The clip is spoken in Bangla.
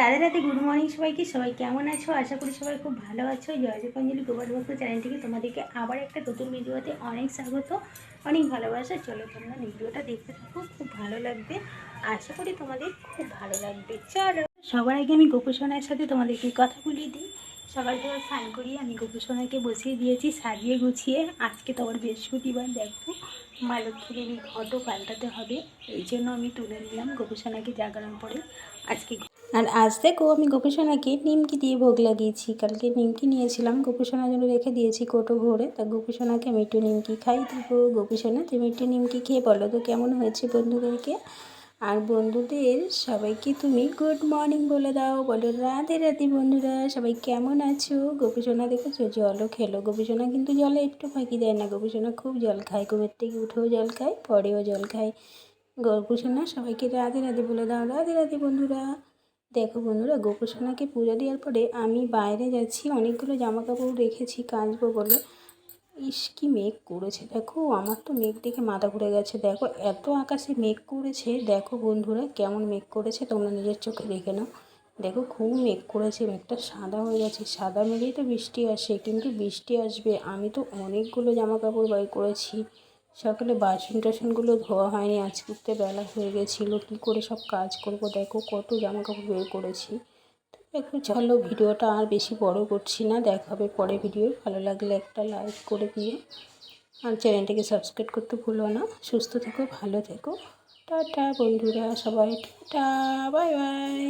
রাধে রাধে গুড মর্নিং সবাইকে। সবাই কেমন আছো? আশা করি সবাই খুব ভালো আছো। জয়জীবঞ্জলি গোপাল ভক্ত চ্যানেল থেকে তোমাদেরকে আবার একটা নতুন ভিডিওতে অনেক স্বাগত, অনেক ভালোবাসা। চলো তোমরা ভিডিওটা দেখতে থাকো, খুব ভালো লাগবে। আশা করি তোমাদের খুব ভালো লাগবে। চলো। সবার আগে আমি গোপুসোনার সাথে তোমাদেরকে কথা বলিয়ে দিই। সকাল সকাল স্নান করিয়ে আমি গোপুসোনাকে বসিয়ে দিয়েছি, সাজিয়ে গুছিয়ে। আজকে তোমার বৃহস্পতিবার, দেখো। মা লক্ষ্মী দেবীর ঘটও পাল্টাতে হবে, এই জন্য আমি তুলে নিলাম গোপুসোনাকে জাগরণ পরে। আজকে আর আজ দেখো আমি গোপুসোনাকে নিমকি দিয়ে ভোগ লাগিয়েছি। কালকে নিমকি নিয়েছিলাম, গোপুসোনার জন্য রেখে দিয়েছি কোটো ভরে তা গোপুসোনাকে আমি একটু নিমকি খাই দেবো। গোপুসোনা, তুমি একটু নিমকি খেয়ে বলো তো কেমন হয়েছে বন্ধুদেরকে? আর বন্ধুদের সবাইকে তুমি গুড মর্নিং বলে দাও। বলো রাধে রাধে বন্ধুরা, সবাই কেমন আছো? গোপুসোনা দেখেছ? জলও খেলো। গোপুসোনা কিন্তু জলে একটু ফাঁকি দেয় না। গোপুসোনা খুব জল খায়। ঘুমের থেকে উঠেও জল খায়, পরেও জল খায়। গোপুসোনা সবাইকে রাধে রাধে বলে দাও। রাধে রাধে বন্ধুরা। দেখো বন্ধুরা গোপুসোনাকে পুজো দেওয়ার পরে আমি বাইরে যাচ্ছি, অনেকগুলো জামা কাপড় রেখেছি কাচবো বলে। ইস, কি মেঘ করেছে। দেখো, আমার তো মেঘ দেখে মাথা ঘুরে গেছে। দেখো, এত আকাশে মেঘ করেছে। দেখো বন্ধুরা, কেমন মেঘ করেছে, তোমরা নিজের চোখে দেখে নাও। দেখো, খুব মেঘ করেছে, মেঘটা সাদা হয়ে গেছে। সাদা মেঘেই তো বৃষ্টি আসে কিন্তু বৃষ্টি আসবে। আমি তো অনেকগুলো জামা কাপড় বাই করেছি। সকালে বাসন টাসনগুলো ধোয়া হয়নি আজকে তো বেলা হয়ে গেছিল, কী করে সব কাজ করব? দেখো কত জামা কাপড় বের করেছি। একটু চলো ভিডিওটা আর বেশি বড় করছি না, দেখা হবে পরে ভিডিও। ভালো লাগলে একটা লাইক করে দিও। আর চ্যানেলটিকে সাবস্ক্রাইব করতে ভুলো না। সুস্থ থেকো, ভালো থেকো। টাটা বন্ধুরা, সবাই টাটা, বাই বাই।